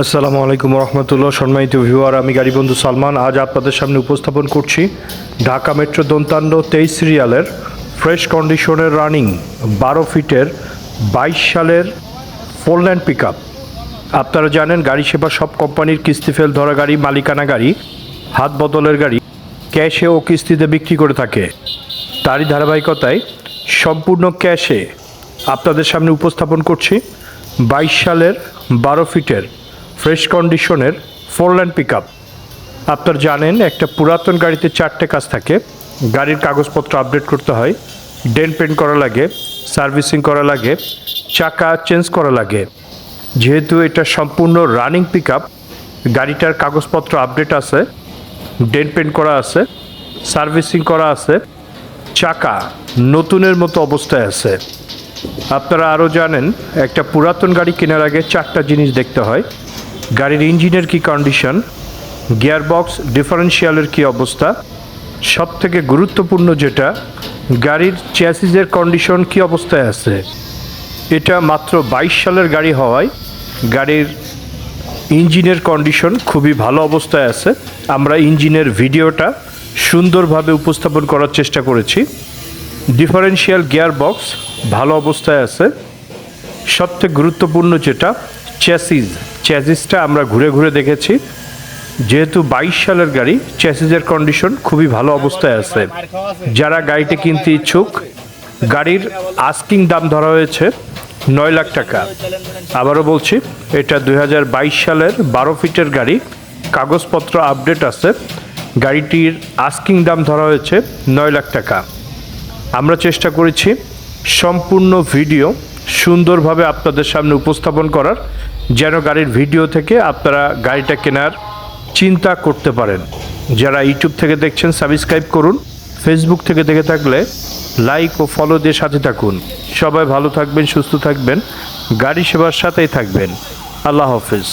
আসসালামু আলাইকুম রহমতুল্লাহ। সম্মানিত ভিউয়ার, আমি গাড়ি বন্ধু সালমান। আজ আপনাদের সামনে উপস্থাপন করছি ঢাকা মেট্রো দন্তান্ন তেইশ সিরিয়ালের ফ্রেশ কন্ডিশনের রানিং বারো ফিটের বাইশ সালের ফোরল্যান্ড পিক আপ আপনারা জানেন, গাড়ি সেবা সব কোম্পানির কিস্তি ফেল ধরা গাড়ি, মালিকানা গাড়ি, হাত বদলের গাড়ি, ক্যাশে ও কিস্তিতে বিক্রি করে থাকে। তারই ধারাবাহিকতায় সম্পূর্ণ ক্যাশে আপনাদের সামনে উপস্থাপন করছি বাইশ সালের বারো ফিটের ফ্রেশ কন্ডিশনের ফোরল্যান্ড পিক আপ আপনার জানেন, একটা পুরাতন গাড়িতে চারটে কাজ থাকে। গাড়ির কাগজপত্র আপডেট করতে হয়, ডেন পেন্ট করা লাগে, সার্ভিসিং করা লাগে, চাকা চেঞ্জ করা লাগে। যেহেতু এটা সম্পূর্ণ রানিং পিক আপ গাড়িটার কাগজপত্র আপডেট আছে, ডেন পেন্ট করা আছে, সার্ভিসিং করা আছে, চাকা নতুনের মতো অবস্থায় আছে। আপনারা আরও জানেন, একটা পুরাতন গাড়ি কেনার আগে চারটা জিনিস দেখতে হয়। গাড়ির ইঞ্জিনের কি কন্ডিশন গিয়ারবক্স ডিফারেন্সিয়ালের কি অবস্থা? সব থেকে গুরুত্বপূর্ণ যেটা, গাড়ির চ্যাসিজের কন্ডিশন কি অবস্থায় আছে? এটা মাত্র বাইশ সালের গাড়ি হওয়ায়, গাড়ির ইঞ্জিনের কন্ডিশন খুবই ভালো অবস্থায় আছে। আমরা ইঞ্জিনের ভিডিওটা সুন্দরভাবে উপস্থাপন করার চেষ্টা করেছি। ডিফারেন্সিয়াল গিয়ার বক্স ভালো অবস্থায় আছে। সবথেকে গুরুত্বপূর্ণ যেটা চ্যাসিস চ্যাসিসটা আমরা ঘুরে ঘুরে দেখেছি। যেহেতু বাইশ সালের গাড়ি চ্যাসিসের কন্ডিশন খুবই ভালো অবস্থায় আছে। যারা গাড়িটি কিনতে ইচ্ছুক, গাড়ির আস্কিং দাম ধরা হয়েছে নয় লাখ টাকা। আবারও বলছি, এটা দুই হাজার বাইশ সালের বারো ফিটের গাড়ি, কাগজপত্র আপডেট আছে। গাড়িটির আস্কিং দাম ধরা হয়েছে নয় লাখ টাকা। আমরা চেষ্টা করেছি সম্পূর্ণ ভিডিও সুন্দরভাবে আপনাদের সামনে উপস্থাপন করার। যেন গাড়ির ভিডিও থেকে আপনারা গাড়িটা কেনার চিন্তা করতে পারেন। যারা ইউটিউব থেকে দেখছেন সাবস্ক্রাইব করুন। ফেসবুক থেকে দেখে থাকলে লাইক ও ফলো দিয়ে সাথে থাকুন। সবাই ভালো থাকবেন, সুস্থ থাকবেন। গাড়ি সেবার সাথেই থাকবেন। আল্লাহ হাফেজ।